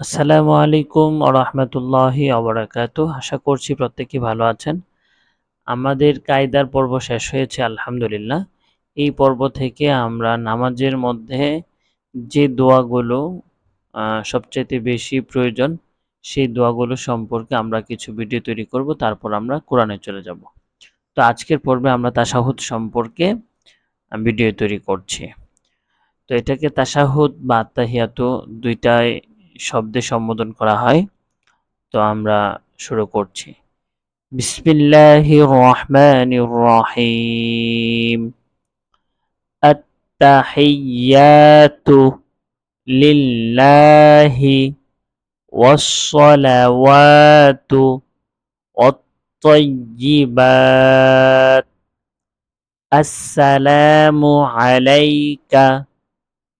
আসসালামু আলাইকুম আরহামতুল্লাহি আবরাকাতু আশা করছি প্রত্যেকেই ভালো আছেন। আমাদের কায়দার পর্ব শেষ হয়েছে, আলহামদুলিল্লাহ। এই পর্ব থেকে আমরা নামাজের মধ্যে যে দোয়াগুলো সবচেয়ে বেশি প্রয়োজন, সেই দোয়াগুলো সম্পর্কে আমরা কিছু ভিডিও তৈরি করব, তারপর আমরা কোরআনে চলে যাব। তো আজকের পর্বে আমরা তাসাহুদ সম্পর্কে ভিডিও তৈরি করছি। তো এটাকে তাসাহুদ বা আত্মাহিয়াত দুইটাই শব্দে সম্বোধন করা হয়। তো আমরা শুরু করছি। বিসমিল্লাহি রহমানির রহিম আত্তাহিয়াতু লিল্লাহি ওয়াসসালাওয়াতু ওয়াত-তাইয়্যিবাত। আসসালামু আলাইকা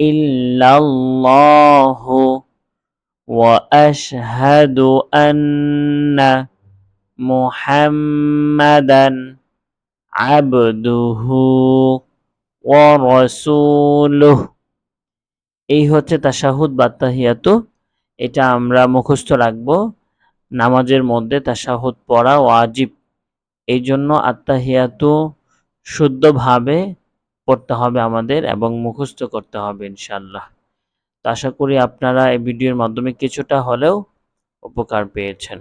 ইল্লাল্লাহ ওয়া আশহাদু আন্না মুহাম্মাদান আবদুহু ওয়া রাসূলুহু। এই হচ্ছে তাশাহুদ বা তাহিয়াতু। এটা আমরা মুখস্থ রাখব। নামাজের মধ্যে তাশাহুদ পড়া ওয়াজিব। এই জন্য আত্মাহিয়াতু শুদ্ধভাবে পড়তে হবে আমাদের এবং মুখস্থ করতে হবে ইনশাল্লাহ তো আশা করি আপনারা এই ভিডিওর মাধ্যমে কিছুটা হলেও উপকার পেয়েছেন।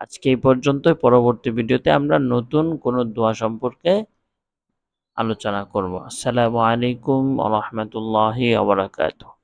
আজকে এই পর্যন্ত পরবর্তী ভিডিওতে আমরা নতুন কোন দোয়া সম্পর্কে আলোচনা করব। আসসালামু আলাইকুম রহমতুল্লাহি আবরাকাতুহ